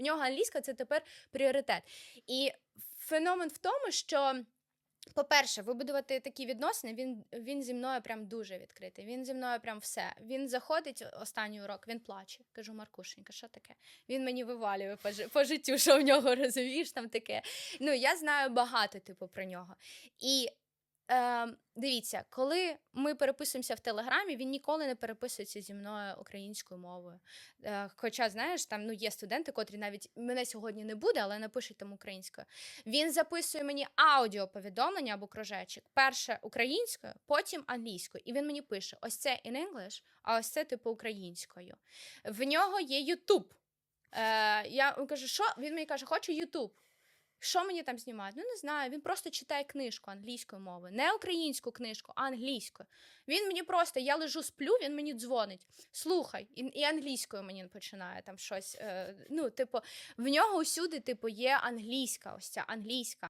В нього англійська це тепер пріоритет. І феномен в тому, що. По-перше, вибудувати такі відносини, він, він зі мною прям дуже відкритий. Він зі мною прям все. Він заходить останній урок, він плаче. Кажу, Маркушенька, що таке? Він мені вивалює по, по життю, що в нього розумієш там таке. Ну, я знаю багато, типу, про нього. І е, дивіться, коли ми переписуємося в Телеграмі, він ніколи не переписується зі мною українською мовою. Е, хоча, знаєш, там ну, є студенти, котрі навіть мене сьогодні не буде, але напишуть там українською. Він записує мені аудіоповідомлення або кружечок. Перше українською, потім англійською. І він мені пише: ось це in English, а ось це типу українською. В нього є YouTube. Е, я кажу, що він мені каже, хочу YouTube. Що мені там знімають? Ну не знаю. Він просто читає книжку англійською мовою, не українську книжку, а англійською. Він мені просто, я лежу, сплю, він мені дзвонить. Слухай, і, і англійською мені починає там щось. Е, ну, типу, в нього усюди, типу, є англійська, ось ця англійська.